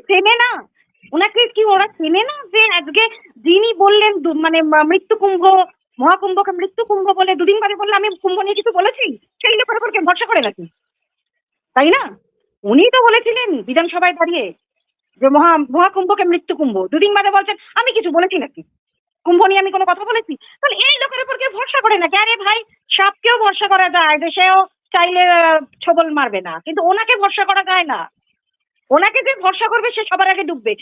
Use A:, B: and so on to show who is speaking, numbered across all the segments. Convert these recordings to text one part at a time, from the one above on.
A: চেনে না। ওনাকে কি ওরা চেনে না যে আজকে যিনি বললেন মানে মৃত্যু কুম্ভ, মহাকুম্ভকে মৃত্যু কুম্ভ বলে দুদিন বাদে বললে আমি কুম্ভ নিয়ে কিছু বলেছি? সেই লোকের উপর ভরসা করে নাকি? তাই না? উনিই তো বলেছিলেন বিধানসভায় দাঁড়িয়ে যে মহা মহাকুম্ভকে মৃত্যু কুম্ভ। দুদিন বাদে বলছেন, আমি কিছু বলেছি নাকি? কুম্ভ নিয়ে আমি কোনো কথা বলেছি? তাহলে এই লোকের উপর কে ভরসা করে নাকি? আরে ভাই, সাপকেও ভরসা করা যায় যে সেও চাইলে ছবল মারবে না। কিন্তু ওনাকে ভরসা করা যায় না। ওনাকে যে ভরসা করবে, সে সবার আগে ডুববে।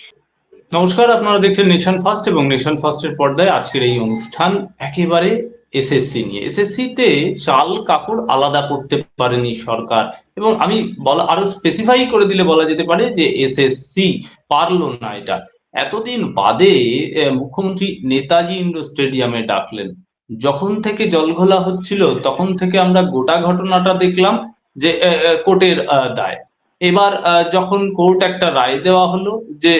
B: নমস্কার, আপনারা দেখছেন নেশন ফার্স্ট এবং নেশন ফার্স্টের পর্দায় আজকের এই অনুষ্ঠান একেবারে এসএসসি নিয়ে। এসএসসি তে চাল কাপড় আলাদা করতে পারেনি সরকার এবং আমি বলা, আরও স্পেসিফাই করে দিলে বলা যেতে পারে যে এসএসসি পারল না এটা। এতদিন বাদে মুখ্যমন্ত্রী নেতাজি ইন্ডোর স্টেডিয়ামে ডাকলেন। যখন থেকে জলঘোলা হচ্ছিল, তখন থেকে আমরা গোটা ঘটনাটা দেখলাম যে কোর্টের দায়। এবার যখন কোর্ট একটা রায় দেওয়া হলো যে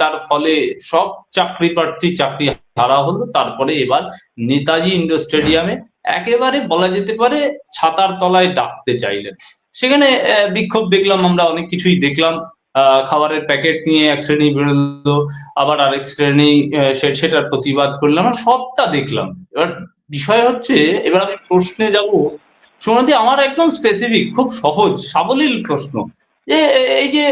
B: তার ফলে সব চাকরি প্রার্থী চাকরি হারা হলো, তারপরে এবার নেতাজি ইন্ডোর স্টেডিয়ামে একেবারে বলা যেতে পারে ছাতার তলায় ডাকতে চাইলেন। সেখানে বিক্ষোভ দেখলাম, আমরা অনেক কিছুই দেখলাম। খাবারের প্যাকেট নিয়ে এক শ্রেণি বেরোলো, আবার আরেক শ্রেণি সেটার প্রতিবাদ করলাম সবটা দেখলাম। এবার বিষয় হচ্ছে, এবার আমি প্রশ্নে যাব। সোনাদি আমার একদম স্পেসিফিক খুব সহজ, সাবলীল প্রশ্ন। যে, এই যে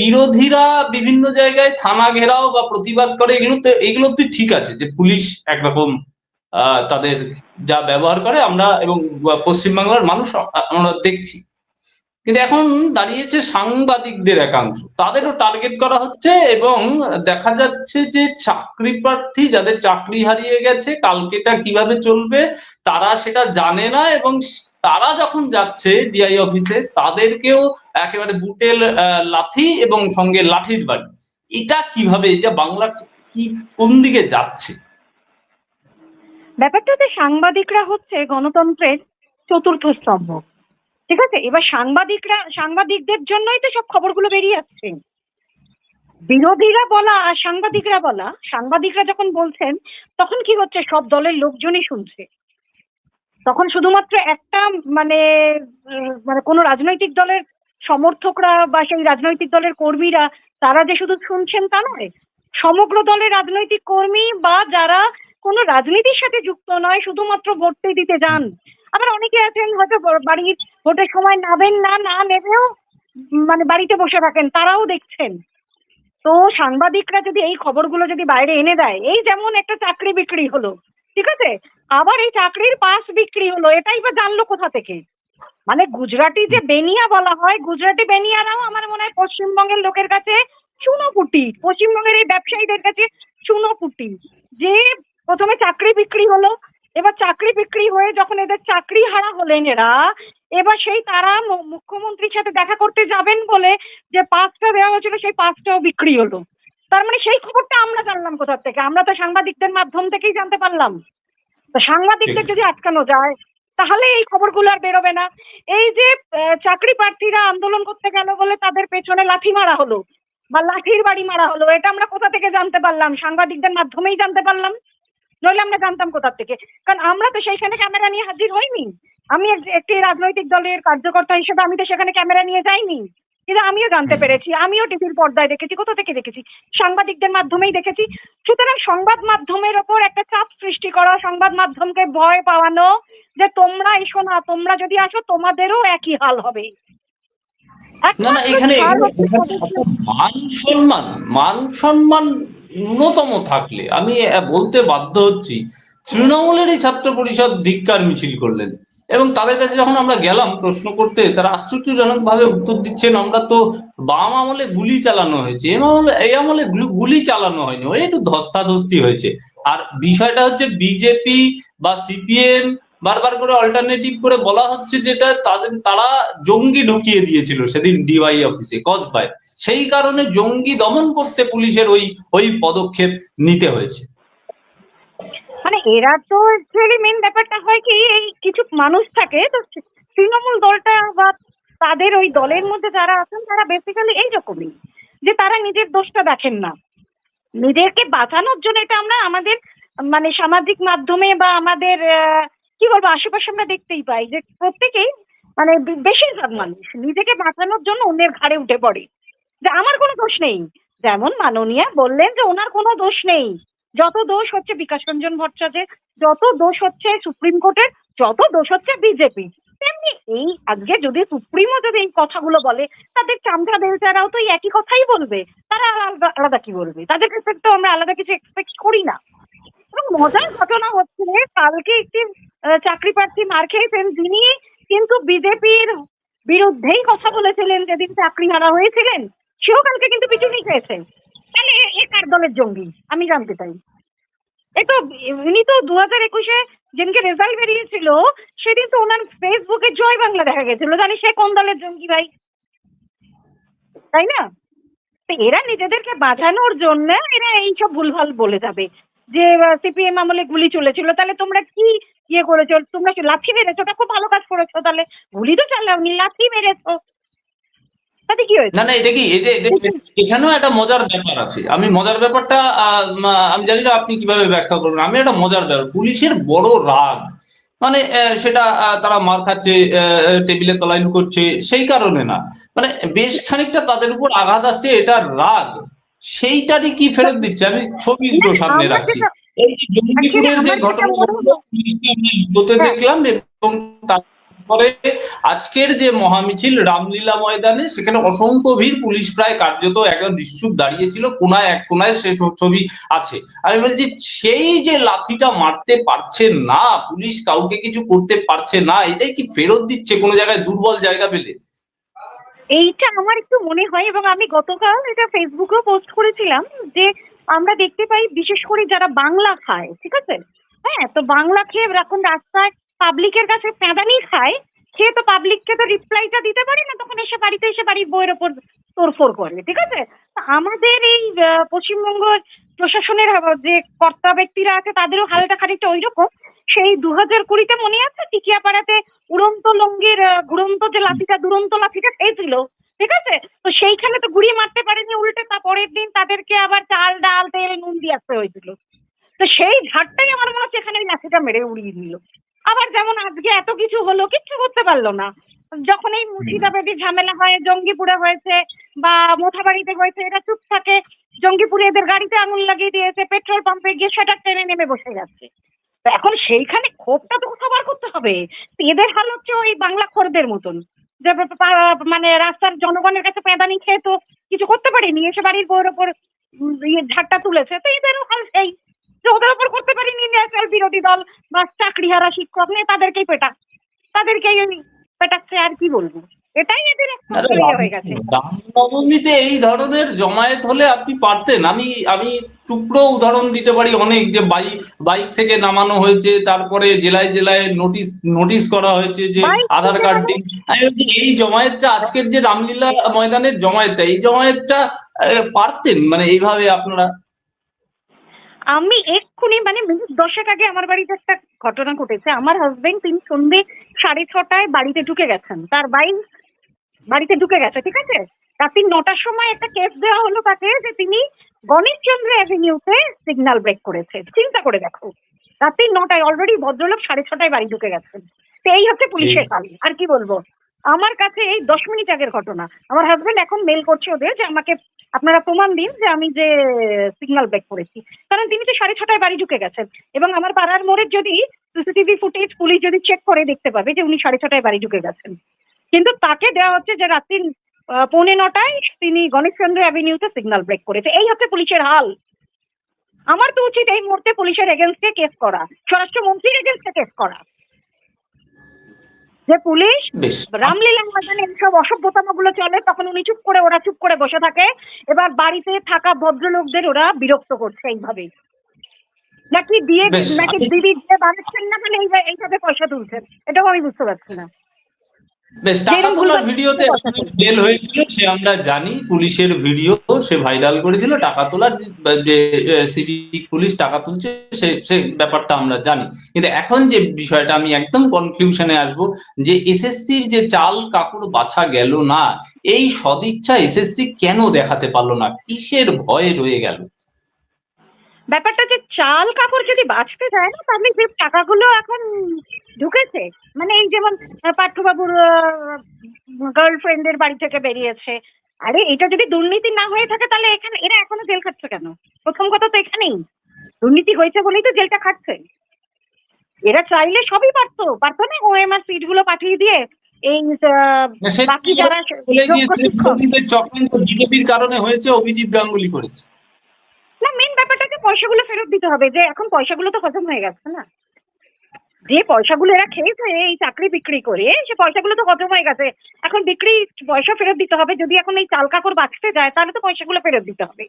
B: বিরোধীরা বিভিন্ন জায়গায় থানা ঘেরাও বা প্রতিবাদ করে, এগুলো তো এগুলো তো ঠিক আছে যে পুলিশ একরকম তাদের যা ব্যবহার করে আমরা এবং পশ্চিমবাংলার মানুষ আমরা দেখছি। কিন্তু এখন দাঁড়িয়েছে সাংবাদিকদের একাংশ। তাদেরও টার্গেট করা হচ্ছে এবং দেখা যাচ্ছে যে চাকরি প্রার্থী যাদের চাকরি হারিয়ে গেছে, কালকেটা কীভাবে চলবে, তারা সেটা জানে না এবং তারা যখন যাচ্ছে ডিআই অফিসে তাদেরকেও একেবারে বুটেল লাথি এবং সঙ্গে লাঠির বাড়ি। এটা কীভাবে, এটা বাংলার কি, কোন দিকে যাচ্ছে?
A: ব্যাপারটা হচ্ছে সাংবাদিকরা হচ্ছে গণতন্ত্রের চতুর্থ স্তম্ভ। ঠিক আছে? এবার সাংবাদিকরা, সাংবাদিকদের জন্যই তো সব খবরগুলো বেরিয়ে আসছে। বিরোধীরা বলা আর সাংবাদিকরা বলা, সাংবাদিকরা যখন বলছেন, তখন কি হচ্ছে? সব দলের লোকজনই শুনছে। তখন শুধুমাত্র একটা মানে মানে কোনো রাজনৈতিক দলের সমর্থকরা বা সেই রাজনৈতিক দলের কর্মীরা, তারা যে শুধু শুনছেন তা নয়। সমগ্র দলের রাজনৈতিক কর্মী বা যারা কোনো রাজনীতির সাথে যুক্ত নয়, শুধুমাত্র ভোটে দিতে যান। আবার অনেকে আছেন হয়তো বাড়ির ভোটের সময় নাবেন না না নেবেও মানে বাড়িতে বসে থাকেন, তারাও দেখছেন। তো সাংবাদিকরা যদি এই খবরগুলো যদি বাইরে এনে দেয়, এই যেমন একটা চাকরি বিক্রি হলো ঠিক আছে? আবার এই চাকরির পাস বিক্রি হলো, এটাই বা জানলো কোথা থেকে? মানে গুজরাটি যে বেনিয়া বলা হয়, গুজরাটি বেনিয়ারাও আমার মনে হয় পশ্চিমবঙ্গের লোকের কাছে চুনোপুটি, পশ্চিমবঙ্গের এই ব্যবসায়ীদের কাছে চুনোপুটি। যে প্রথমে চাকরি বিক্রি হলো, এবার চাকরি বিক্রি হয়ে যখন এদের চাকরি হারা হলেন এরা, এবার সেই তারা মুখ্যমন্ত্রীর সাথে দেখা করতে যাবেন বলে যে পাঁচটা দেওয়া হয়েছিল, সেই পাঁচটাও বিক্রি হলো। তার মানে সেই খবরটা আমরা জানলাম কোথা থেকে? আমরা তো সাংবাদিকদের মাধ্যম থেকেই জানতে পারলাম। তো সাংবাদিকদের যদি আটকানো যায় তাহলে এই খবরগুলো আর বেরোবে না। এই যে চাকরি প্রার্থীরা আন্দোলন করতে গেল বলে তাদের পেছনে লাঠি মারা হলো বা লাঠির বাড়ি মারা হলো এটা আমরা কোথা থেকে জানতে পারলাম? সাংবাদিকদের মাধ্যমেই জানতে পারলাম। নইলে আমরা জানতাম কোথা থেকে? কারণ আমরা তো সেইখানে ক্যামেরা নিয়ে হাজির হইনি। আমি একটি রাজনৈতিক দলের কার্যকর্তা হিসেবে আমি তো সেখানে ক্যামেরা নিয়ে যাইনি। কিন্তু আমিও জানতে পেরেছি আমিও টিভির পর্দায় দেখেছি কোথা থেকে দেখেছি? সাংবাদিকদের মাধ্যমেই দেখেছি। সুতরাং সংবাদ মাধ্যমের ওপর একটা চাপ সৃষ্টি করা সংবাদ মাধ্যমকে ভয় পাওয়ানো যে তোমরা এসো না তোমরা যদি আসো তোমাদেরও একই হাল হবে।
B: না না এখানে মান সম্মান মান সম্মান ন্যূনতম থাকলে আমি বলতে বাধ্য হচ্ছি তৃণমূলের এই ছাত্র পরিষদ ধিক্কার মিছিল করলেন। এবং তাদের কাছে যখন আমরা গেলাম প্রশ্ন করতে, তারা আশ্চর্যজনক ভাবে উত্তর দিচ্ছেন, আমরা তো বাম আমলে গুলি চালানো হয়েছে এই আমলে গুলি চালানো হয়নি, ওই একটু ধস্তাধস্তি হয়েছে। আর বিষয়টা হচ্ছে বিজেপি বা সিপিএম বারবার করে অল্টারনেটিভ করে বলা হচ্ছে যেটা তাদের, তারা জঙ্গি ঢুকিয়ে দিয়েছিল সেদিন ডিওয়াই অফিসে, কসবায়। সেই কারণে জঙ্গি দমন করতে পুলিশের ওই ওই পদক্ষেপ নিতে হয়েছে।
A: মানে এরা তো অ্যাকচুয়ালি মেন ব্যাপারটা হয় কি, এই কিছু মানুষ থাকে, তো তৃণমূল দলটা বা তাদের ওই দলের মধ্যে যারা আছেন, তারা বেসিক্যালি এইরকমই, যে তারা নিজের দোষটা দেখেন না। নিজেকে বাঁচানোর জন্য এটা আমরা আমাদের মানে সামাজিক মাধ্যমে বা আমাদের কি বলব, আশেপাশে আমরা দেখতেই পাই যে প্রত্যেকেই মানে বেশিরভাগ মানুষ নিজেকে বাঁচানোর জন্য অন্যের ঘাড়ে উঠে পড়ে। যে আমার কোনো দোষ নেই। যেমন মাননীয়া বললেন যে ওনার কোনো দোষ নেই। যত দোষ হচ্ছে বিকাশ রঞ্জন ভট্টাচার্যের, যত দোষ হচ্ছে সুপ্রিম কোর্টের, যত দোষ হচ্ছে বিজেপি। তেমনি এই আজকে যদি সুপ্রিমও যদি এই কথাগুলো বলে, তাদের চামচা বেলচারাও তো এই একই কথাই বলবে। তারা আলাদা আলাদা কি বলবে? তাদের কাছে তো আমরা আলাদা কিছু এক্সপেক্ট করি না। এবং মজার ঘটনা হচ্ছে কালকে একটি চাকরি প্রার্থী মার খেয়েছেন যিনি কিন্তু বিজেপির বিরুদ্ধেই কথা বলেছিলেন যেদিন চাকরি হারা হয়েছিলেন, সেও কালকে কিন্তু পিছুনি খেয়েছে তাহলে এ- কার দলের জঙ্গি? আমি জানতে চাই। এই তো, উনি তো দু হাজার একুশে যেদিনকে রেজাল্ট বেরিয়েছিল, সেদিন তো ওনার ফেসবুকে জয় বাংলা দেখা গেছিল। জানি সে কোন দলের জঙ্গি ভাই। তাই না? তো এরা নিজেদেরকে বাঁচানোর জন্য এরা এইসব ভুলভাল বলে যাবে। যে সিপিএম আমলে গুলি চলেছিল। তাহলে তোমরা কি ইয়ে করেছ? তোমরা লাথি মেরেছো? ওটা খুব ভালো কাজ করেছ। তাহলে গুলি তো চালাওনি, লাথি মেরেছো। কি হয়েছে?
B: না না এটা কি? এটা এখানেও একটা মজার ব্যাপার আছে। আমি মজার ব্যাপারটা আমি জানি না আপনি কীভাবে ব্যাখ্যা করবেন। আমি একটা মজার ব্যাপার পুলিশের বড় রাগ। মানে সেটা তারা মার খাচ্ছে টেবিলে তলাইন করছে সেই কারণে না। মানে বেশ খানিকটা তাদের উপর আঘাত আসছে এটা রাগ। সেইটারই কি ফেরত দিচ্ছে? আমি ছবি দুটো সামনে রাখছি। এই যে জঙ্গিপুরের যে ঘটনা
A: মনে হ্যাঁ।
B: দেখলাম এবং তারপরে আজকের যে মহামিছিল রামলীলা ময়দানে, সেখানে অসংখ্য ভিড়, পুলিশ প্রায় কার্যত একদম নিশ্চুপ দাঁড়িয়েছিল, কোনায় এক কোনায় সে ছবি আছে। আমি বলছি, সেই যে লাঠিটা মারতে পারছে না, পুলিশ কাউকে কিছু করতে পারছে না, এটাই কি ফেরত দিচ্ছে কোনো জায়গায় দুর্বল জায়গা পেলে?
A: এইটা আমার একটু মনে হয়, এবং আমি গতকাল এটা ফেসবুকেও পোস্ট করেছিলাম যে আমরা দেখতে পাই, বিশেষ করে যারা বাংলা খায়, ঠিক আছে? হ্যাঁ তো বাংলা খেয়ে এখন রাস্তায় পাবলিকের কাছে প্যাঁদানি খায় খেয়ে তো পাবলিককে তো রিপ্লাইটা দিতে পারি না, তখন এসে বাড়িতে এসে বাড়ির বইয়ের ওপর তোড়ফোড় করবে ঠিক আছে? আমাদের এই পশ্চিমবঙ্গ প্রশাসনের যে কর্তা ব্যক্তিরা আছে, তাদেরও হালটা খানিকটা ওই রকম সেই দু হাজার কুড়িতে মনে আছে? টিকিয়াপাড়াতে উড়ন্ত লঙ্গির ঘুরন্ত যে লাঠিটা, দুরন্ত লাঠিটা খেয়েছিল ঠিক আছে? তো সেইখানে তো গুড়িয়ে মারতে পারেনি উল্টে, তা পরের দিন তাদেরকে আবার চাল, ডাল, তেল, নুন দিয়ে আসতে হয়েছিল। তো সেই ঝাড়টাই আমার মনে হচ্ছে এখানে ওই লাঠিটা মেরে উড়িয়ে দিল। আবার যেমন আজকে এত কিছু হলো কিচ্ছু করতে পারল না। যখন এই মুর্শিদাবাদী ঝামেলা হয় জঙ্গিপুরে হয়েছে বা মোথাবাড়িতে হয়েছে এরা চুপ থাকে। জঙ্গিপুরে এদের গাড়িতে আঙুল লাগিয়ে দিয়েছে পেট্রোল পাম্পে গিয়ে সেটা ট্রেনে নেমে বসে যাচ্ছে। তো এখন সেইখানে ক্ষোভটা তো কোথাও বার করতে হবে। এদের হাল হচ্ছে ওই বাংলা খোরদের মতন। যে মানে রাস্তার জনগণের কাছে পেদানি খেয়ে তো কিছু করতে পারিনি। এসে বাড়ির বউয়ের ওপর ইয়ে ঝাড়টা তুলেছে। তো এদেরও হাল সেই। যে ওদের ওপর করতে পারিনি ন্যাশনাল বিরোধী দল বা চাকরিহারা শিক্ষক নিয়ে তাদেরকেই পেটা তাদেরকেই পেটাচ্ছে আর কি বলব? এটাই এদের
B: রামনবমীতে এই ধরনের জমায়েত হলে আপনি পারতেন। আমি আমি টুকরো উদাহরণ দিতে পারি অনেক যে বাইক বাইক থেকে নামানো হয়েছে তারপরে জেলায় জেলায় নোটিশ নোটিশ করা হয়েছে যে আধার কার্ড দিন এই জমায়েতটা আজকের যে রামলীলা ময়দানের জমায়েতটা এই জমায়েতটা পারতেন? মানে এইভাবে আপনারা
A: আমি এক্ষুনি মানে মিনিট দশেক আগে আমার বাড়িতে একটা ঘটনা ঘটেছে। আমার হাজবেন্ড তিনি সন্ধে সাড়ে ছটায় বাড়িতে ঢুকে গেছেন। তার বাইক বাড়িতে ঢুকে গেছে ঠিক আছে? রাত্রি নটার সময় একটা কেস দেওয়া হলো তাকে যে তিনি গণেশচন্দ্র অ্যাভিনিউতে সিগন্যাল ব্রেক করেছে। চিন্তা করে দেখো রাত্রি নটায় অলরেডি ভদ্রলোক সাড়ে ছটায় বাড়ি ঢুকে গেছেন। তো এই হচ্ছে পুলিশের কাজ আর কি বলব? আমার কাছে এই দশ মিনিট আগের ঘটনা। আমার হাজবেন্ড এখন মেল করছে ওদের যে আমাকে আপনারা প্রমাণ দিন যে আমি যে সিগন্যাল ব্রেক করেছি। কারণ তিনি তো সাড়ে ছটায় বাড়ি ঢুকে গেছেন, এবং আমার পাড়ার মোড়ের যদি সিসিটিভি ফুটেজ পুলিশ যদি চেক করে দেখতে পাবে যে উনি সাড়ে ছটায় বাড়ি ঢুকে গেছেন। কিন্তু তাকে দেওয়া হচ্ছে যে রাত্রি পৌনে নটায় তিনি গণেশচন্দ্র অ্যাভিনিউতে সিগন্যাল ব্রেক করেছে। এই হচ্ছে পুলিশের হাল। আমার তো উচিত এই মুহূর্তে পুলিশের এগেনস্টে কেস করা। স্বরাষ্ট্রমন্ত্রীর এগেনস্টে কেস করা। যে পুলিশ রামলীলা ময়দানে এইসব অসভ্যতামগুলো চলে তখন উনি চুপ করে ওরা চুপ করে বসে থাকে। এবার বাড়িতে থাকা ভদ্রলোকদের ওরা বিরক্ত করছে এইভাবে নাকি
B: বিয়ে
A: নাকি দিদি যে বানাচ্ছেন না মানে এই এইভাবে পয়সা তুলছেন? এটাও আমি বুঝতে পারছি না।
B: বেশ টাকা তোলার ভিডিওতে জেল হয়েছিল সে আমরা জানি পুলিশের ভিডিও সে ভাইরাল করেছিল টাকা তোলার যে সিভিক পুলিশ টাকা তুলছে সে সে ব্যাপারটা আমরা জানি। কিন্তু এখন যে বিষয়টা আমি একদম কনক্লুশনে আসব যে এসএসসির যে চাল কাপড় বাছা গেল না এই সদিচ্ছা এসএসসি কেন দেখাতে পারল না? কিসের ভয়ে রয়ে গেল?
A: ব্যাপারটা যে চাল কাপড় যদি বাঁচতে যায় না তাহলে যে টাকাগুলো এখন ঢুকেছে মানে এই যেমন পার্থবাবুর গার্লফ্রেন্ডের বাড়ি থেকে বেরিয়েছে আরে এটা যদি দুর্নীতি না হয়ে থাকে তাহলে এখানে এরা এখনও জেল খাচ্ছে কেন? প্রথম কথা তো এখানেই দুর্নীতি হয়েছে বলেই তো জেলটা খাচ্ছে এরা চাইলে সবই পারতো পারতো না ওএমআর সিটগুলো পাঠিয়ে দিয়ে এই বাকি যারা
B: চক্রান্ত বিজেপির কারণে হয়েছে অভিজিৎ গাঙ্গুলি করেছে।
A: না মেন ব্যাপারটা যে পয়সাগুলো ফেরত দিতে হবে, যে এখন পয়সাগুলো তো হজম হয়ে গেছে না। যে পয়সাগুলো এরা খেয়েছে এই চাকরি বিক্রি করে, সে পয়সাগুলো তো হজম হয়ে গেছে। এখন বিক্রি পয়সা ফেরত দিতে হবে, যদি এখন এই চাল কাকড় বাঁচতে যায়, তাহলে তো পয়সাগুলো ফেরত দিতে হবে।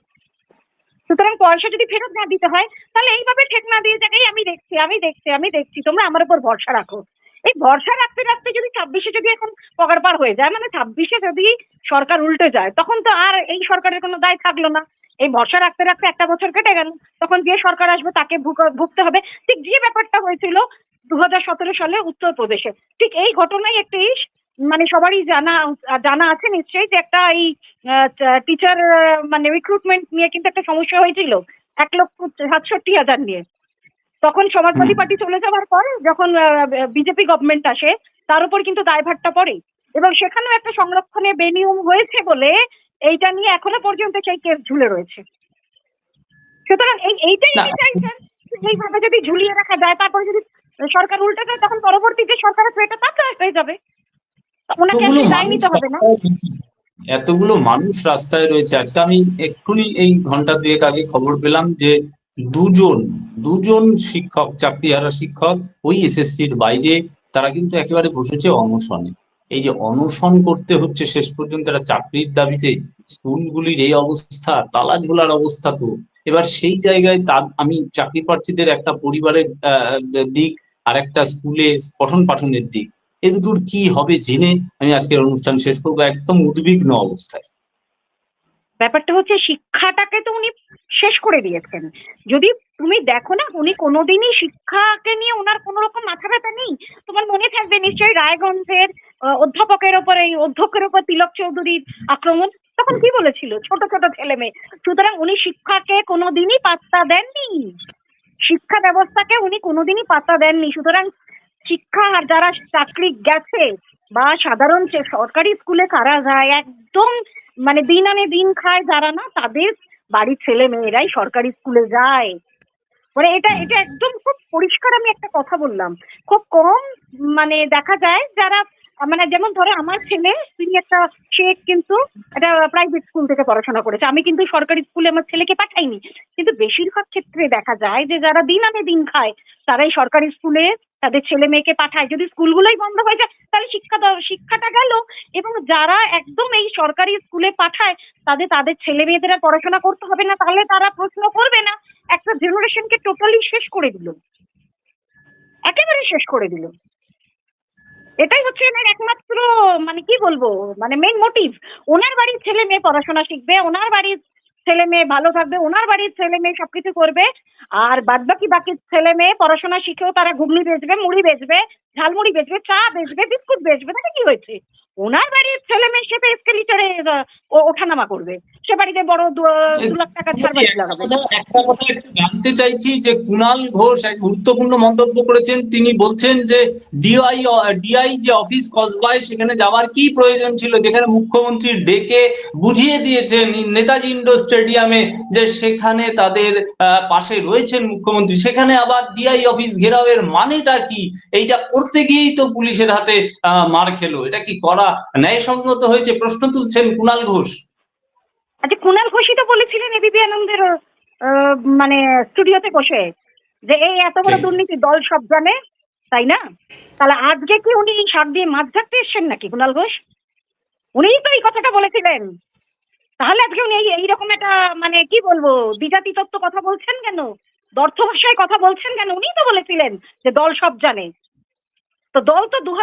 A: সুতরাং পয়সা যদি ফেরত না দিতে হয়, তাহলে এইভাবে ঠেক না দিয়ে যাক আমি দেখছি আমি দেখছি আমি দেখছি, তোমরা আমার উপর ভরসা রাখো। এই ভরসা রাখতে রাখতে যদি ছাব্বিশে যদি এখন পগার পার হয়ে যায় মানে ছাব্বিশে যদি সরকার উল্টে যায়, তখন তো আর এই সরকারের কোনো দায় থাকল না। এই ভরসা রাখতে রাখতে একটা বছর কেটে গেল। তখন যে সরকার আসবে তাকে ভুগ- ভুগতে হবে। ঠিক যে ব্যাপারটা হয়েছিল দু হাজার সতেরো সালে উত্তরপ্রদেশে। ঠিক এই ঘটনাই একটি মানে সবারই জানা জানা আছে নিশ্চয়ই যে একটা এই টিচার মানে রিক্রুটমেন্ট নিয়ে কিন্তু একটা সমস্যা হয়েছিল। এক লক্ষ সাতষট্টি হাজার নিয়ে। তখন সমাজবাদী পার্টি চলে যাওয়ার পর যখন বিজেপি গভর্নমেন্ট আসে তার উপর কিন্তু দায়ভারটা পড়ে। এবং সেখানেও একটা সংরক্ষণে বেনিয়ম হয়েছে বলে এইটা নিয়ে এখনও পর্যন্ত সেই কেস ঝুলে রয়েছে। সুতরাং এই এইটাই আমি এইভাবে যদি ঝুলিয়ে রাখা যায় তারপরে যদি সরকার উল্টে যায় তখন পরবর্তীতে সরকারের পেটে তার হয়ে যাবে। ওনাকে
B: এতগুলো
A: দায়
B: মানুষ
A: নিতে হবে না।
B: রাস্তায় রয়েছে। এতগুলো মানুষ রাস্তায় রয়েছে। আজকে আমি এক্ষুনি এই ঘণ্টা দুয়েক আগে খবর পেলাম যে দুজন দুজন শিক্ষক চাকরিহারা শিক্ষক ওই এসএসসির বাইরে তারা কিন্তু একেবারে বসেছে অনশনে। এই যে অনশন করতে হচ্ছে শেষ পর্যন্ত একটা চাকরির দাবিতে, স্কুলগুলির এই অবস্থা তালা ঝোলার অবস্থা তো। এবার সেই জায়গায় তার, আমি চাকরি প্রার্থীদের একটা পরিবারের দিক আর একটা স্কুলে পঠন পাঠনের দিক। এ দুটোর কি হবে জেনে আমি আজকের অনুষ্ঠান শেষ করব। একদম উদ্বিগ্ন অবস্থায়।
A: ব্যাপারটা হচ্ছে শিক্ষাটাকে তো উনি শেষ করে দিয়েছেন। যদি তুমি দেখো না, উনি কোনোদিনই শিক্ষাকে নিয়ে ওনার কোনো রকম মাথা ব্যথা নেই। তোমার মনে থাকবে নিশ্চয়ই রায়গঞ্জের অধ্যাপকের ওপর এই অধ্যক্ষের ওপর তিলক চৌধুরীর আক্রমণ। তখন কি বলেছিল? ছোট ছোট ছেলে মেয়ে। সুতরাং উনি শিক্ষাকে কোনোদিনই পাত্তা দেননি। শিক্ষা ব্যবস্থাকে উনি কোনোদিনই পাত্তা দেননি। সুতরাং শিক্ষা আর যারা চাকরি গেছে বা সাধারণ সরকারি স্কুলে কারা যায়, একদম মানে দিন আনে দিন খায় যারা না, তাদের বাড়ির ছেলে মেয়েরাই সরকারি স্কুলে যায়। মানে এটা এটা একদম খুব পরিষ্কার আমি একটা কথা বললাম। খুব কম মানে দেখা যায় যারা মানে যেমন ধরো আমার ছেলে, তিনি একটা সে কিন্তু একটা প্রাইভেট স্কুল থেকে পড়াশোনা করেছে। আমি কিন্তু সরকারি স্কুলে আমার ছেলেকে পাঠাইনি। কিন্তু বেশিরভাগ ক্ষেত্রে দেখা যায় যে যারা দিন আনে দিন খায়, তারাই সরকারি স্কুলে তাদের ছেলে মেয়েকে পাঠায়। যদি স্কুলগুলোই বন্ধ হয়ে যায়, তাহলে শিক্ষা শিক্ষাটা গেল এবং যারা একদম এই সরকারি স্কুলে পাঠায়, তাদের তাদের ছেলে মেয়েদের পড়াশোনা করতে হবে না, তাহলে তারা প্রশ্ন করবে না। একটা জেনারেশনকে টোটালি শেষ করে দিল। একেবারে শেষ করে দিল। এটাই হচ্ছে এনার একমাত্র মানে কি বলব মানে মেইন মোটিভ ওনার বাড়ির ছেলে মেয়ে পড়াশোনা শিখবে, ওনার বাড়ির ছেলে মেয়ে ভালো থাকবে, ওনার বাড়ির ছেলে মেয়ে সবকিছু করবে, আর বাদ বাকি বাকি ছেলে মেয়ে পড়াশোনা শিখেও তারা ঘুগনি বেচবে, মুড়ি বেচবে, ঝালমুড়ি বেচবে, চা বেচবে, বিস্কুট বেচবে, তাতে কি হয়েছে? ওনার বাড়ির ছেলে মেয়ে সে তো এসকেলিটারে ওঠানামা করবে। সে বাড়িতে বড় দু লাখ টাকা ছাড় বাড়ি
B: একটা
A: লাগাবে
B: কথা একটা কথা একটু জানতে চাইছি যে কুণাল ঘোষ এক গুরুত্বপূর্ণ মন্তব্য করেছেন। তিনি বলছেন যে ডিআই ডিআই যে অফিস কসবায় সেখানে যাওয়ার কি প্রয়োজন ছিল? যেখানে মুখ্যমন্ত্রী ডেকে বুঝিয়ে দিয়েছেন নেতাজি ইন্ডোর স্টেডিয়ামে যে সেখানে তাদের পাশে রয়েছেন মুখ্যমন্ত্রী। সেখানে আবার ডিআই অফিস ঘেরাওয়ের মানেটা কি? এইটা করতে গিয়েই তো পুলিশের হাতে মার খেলো। এটা কি করা ন্যায়সঙ্গত হয়েছে প্রশ্ন তুলছেন কুণাল ঘোষ।
A: আচ্ছা কুণাল ঘোষই তো বলেছিলেন এবিপি আনন্দের মানে স্টুডিওতে বসে যে এই এত বড় দুর্নীতি দল সব জানে তাই না? তাহলে আজকে কি উনি শাক দিয়ে মাছ ধরতে এসছেন নাকি কুণাল ঘোষ? উনিই তো এই কথাটা বলেছিলেন। তাহলে আজকে উনি এই এইরকম একটা মানে কি বলব দ্বিজাতি তত্ত্ব কথা বলছেন কেন? দর্থ ভাষায় কথা বলছেন কেন? উনিই তো বলেছিলেন যে দল সব জানে। তো দল তো দু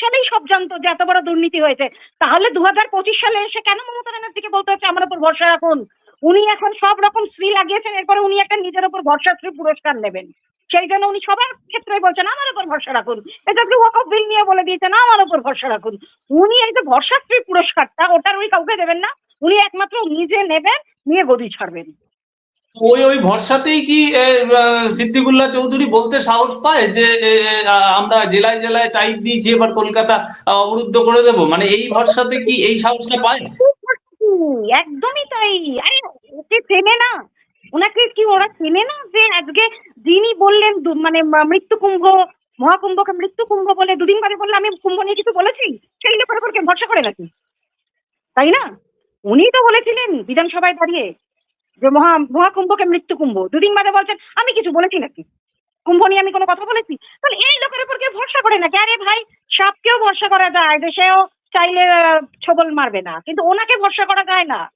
A: সালেই সব জানতো যে এত বড় দুর্নীতি হয়েছে। তাহলে দু হাজার পঁচিশ সালে এসে কেন মমতা ব্যানার্জিকে বলতে হচ্ছে আমার উপর ভরসা রাখুন? উনি এখন সব রকম শ্রী লাগিয়েছেন, এরপরে উনি একটা নিজের উপর ভরসাশ্রী পুরস্কার নেবেন। সেই জন্য উনি সবার ক্ষেত্রে বলছেন, আমার উপর ভরসা রাখুন। এটা কি ওয়াকফ বিল নিয়ে বলে দিয়েছেন, আমার উপর ভরসা রাখুন। উনি এই যে ভরসাশ্রী পুরস্কারটা, ওটার উনি কাউকে দেবেন না। উনি একমাত্র নিজে নেবেন, নিয়ে গদি ছাড়বেন।
B: ওই ওই ভরসাতেই কি সিদ্দিকুল্লাহ চৌধুরী বলতে সাহস পায় যে আমরা জেলায় জেলায় টাইপ দিয়েছি, এবার কলকাতা অবরুদ্ধ করে দেব? মানে এই ভরসাতে কি এই সাহসটা পায়?
A: একদমই তাই। আরে, ওকে চেনে না। ওনাকে কি ওরা চেনে না যে আজকে যিনি বললেন মানে মৃত্যু কুম্ভ মহাকুম্ভকে মৃত্যু কুম্ভ বলে, দুদিন বাদে বললে আমি কুম্ভ নিয়ে কিছু বলেছি? সেই লোকের উপর ভরসা করে নাকি? তাই না? উনি তো বলেছিলেন বিধানসভায় দাঁড়িয়ে। যে মহা মহাকুম্ভকে মৃত্যু কুম্ভ। দুদিন বাদে বলছেন, আমি কিছু বলেছি নাকি? কুম্ভ নিয়ে আমি কোনো কথা বলেছি? তাহলে এই লোকের উপর কেউ ভরসা করে নাকি? আরে ভাই, সাপকেও ভরসা করা যায় দেশেও চাইলে ছবল মারবে না। কিন্তু ওনাকে ভরসা করা যায় না।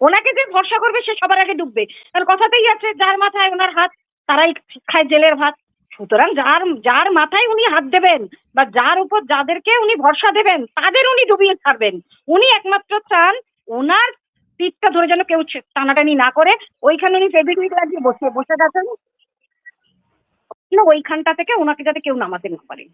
A: ওনাকে যে ভরসা করবে, সে সবার আগে ডুববে। কারণ কথাতেই আছে, যার মাথায় ওনার হাত, তারাই খায় জেলের ভাত। সুতরাং যার যার মাথায় উনি হাত দেবেন, বা যার উপর যাদেরকে উনি ভরসা দেবেন, তাদের উনি ডুবিয়ে ছাড়বেন। উনি একমাত্র চান, ওনার পিঠটা ধরে যেন কেউ টানাটানি না করে, ওইখানে উনি ফেব্রিক লাগিয়ে বসে বসে গেছেন ওইখানটা থেকে ওনাকে যাতে কেউ নামাতে না পারে।